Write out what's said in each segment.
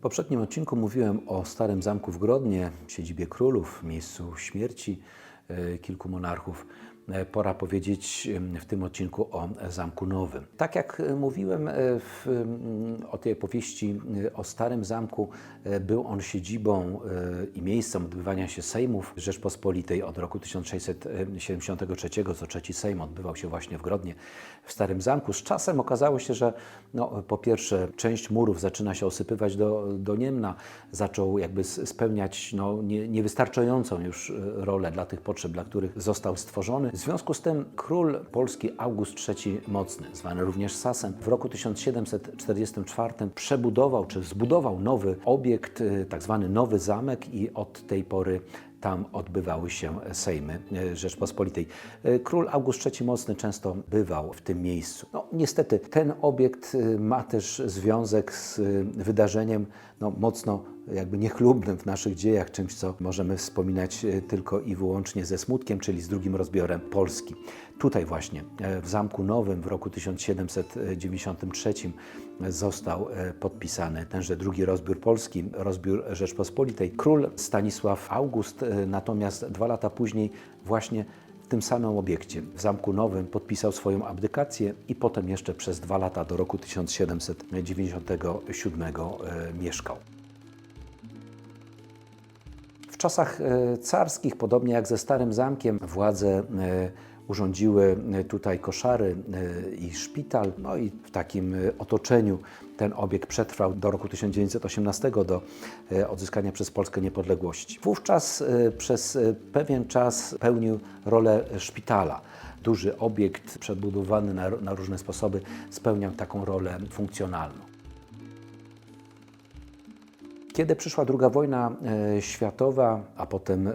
poprzednim odcinku mówiłem o Starym Zamku w Grodnie, siedzibie królów, miejscu śmierci e, kilku monarchów. E, Pora powiedzieć w tym odcinku o Zamku Nowym. Tak jak e, mówiłem e, w, mm, o tej opowieści o Starym Zamku, był on siedzibą i miejscem odbywania się Sejmów Rzeczpospolitej od roku 1673, co trzeci Sejm odbywał się właśnie w Grodnie, w Starym Zamku. Z czasem okazało się, że no, po pierwsze część murów zaczyna się osypywać do, do Niemna, zaczął jakby spełniać no, nie, niewystarczającą już rolę dla tych potrzeb, dla których został stworzony. W związku z tym król polski August III Mocny, zwany również Sasem, w roku 1744 przebudował czy zbudował nowy obiekt, e, tak zwany Nowy Zamek i od tej pory tam odbywały się Sejmy e, Rzeczpospolitej. E, Król August III Mocny często bywał w tym miejscu. No, niestety ten obiekt ma też związek z wydarzeniem no, mocno jakby niechlubnym w naszych dziejach, czymś, co możemy wspominać e, tylko i wyłącznie ze smutkiem, czyli z drugim rozbiorem Polski. Tutaj właśnie, e, w Zamku Nowym w roku 1793 został e, podpisany tenże drugi rozbiór Polski, rozbiór Rzeczpospolitej. Król Stanisław August natomiast dwa lata później właśnie w tym samym obiekcie, w Zamku Nowym, podpisał swoją abdykację i potem jeszcze przez dwa lata do roku 1797 e, mieszkał. W czasach e, carskich, podobnie jak ze Starym Zamkiem, władze e, urządziły e, tutaj koszary i szpital. No i w takim otoczeniu ten obiekt przetrwał do roku 1918, do odzyskania przez Polskę niepodległości. Wówczas przez pewien czas pełnił rolę szpitala. Duży obiekt przebudowany na, na różne sposoby spełniał taką rolę funkcjonalną. Kiedy przyszła II wojna e, światowa, a potem e, e,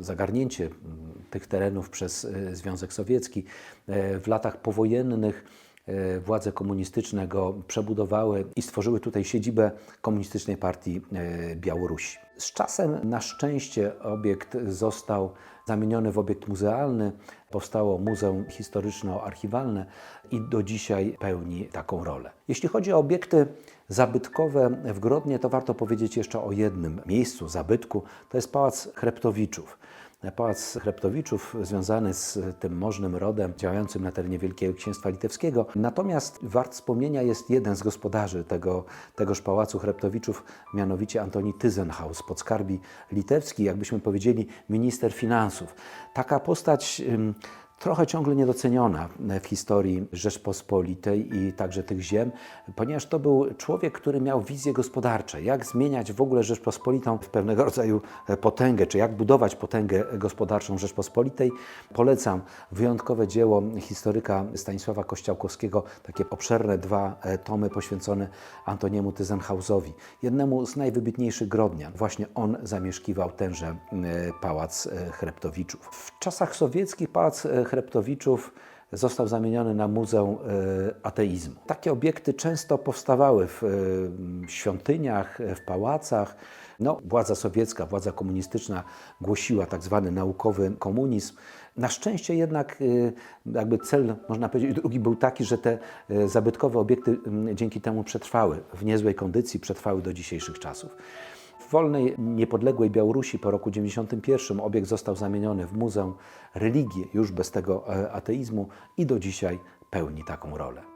zagarnięcie tych terenów przez Związek Sowiecki, w latach powojennych władze komunistyczne go przebudowały i stworzyły tutaj siedzibę Komunistycznej Partii e, Białorusi. Z czasem na szczęście obiekt został zamieniony w obiekt muzealny. Powstało Muzeum Historyczno-Archiwalne i do dzisiaj pełni taką rolę. Jeśli chodzi o obiekty zabytkowe w Grodnie, to warto powiedzieć jeszcze o jednym miejscu, zabytku. To jest Pałac Chreptowiczów. Pałac Chreptowiczów związany z tym możnym rodem działającym na terenie Wielkiego Księstwa Litewskiego. Natomiast wart wspomnienia jest jeden z gospodarzy tego, tegoż Pałacu Chreptowiczów, mianowicie Antoni Tyzenhaus, podskarbi litewski, jakbyśmy powiedzieli minister finansów. Taka postać trochę ciągle niedoceniona w historii Rzeczpospolitej i także tych ziem, ponieważ to był człowiek, który miał wizje gospodarcze, jak zmieniać w ogóle Rzeczpospolitą w pewnego rodzaju potęgę, czy jak budować potęgę gospodarczą Rzeczpospolitej. Polecam wyjątkowe dzieło historyka Stanisława Kościałkowskiego, takie obszerne dwa e, tomy poświęcone Antoniemu Tyzenhausowi, jednemu z najwybitniejszych Grodnian. Właśnie on zamieszkiwał tenże e, pałac e, Chreptowiczów. W czasach sowieckich pałac Chreptowiczów został zamieniony na Muzeum e, Ateizmu. Takie obiekty często powstawały w e, świątyniach, e, w pałacach. No, władza sowiecka, władza komunistyczna głosiła tak zwany naukowy komunizm. Na szczęście jednak jakby cel, można powiedzieć, drugi był taki, że te zabytkowe obiekty dzięki temu przetrwały w niezłej kondycji, przetrwały do dzisiejszych czasów. W wolnej, niepodległej Białorusi po roku 1991 obiekt został zamieniony w muzeum religii, już bez tego e, ateizmu i do dzisiaj pełni taką rolę.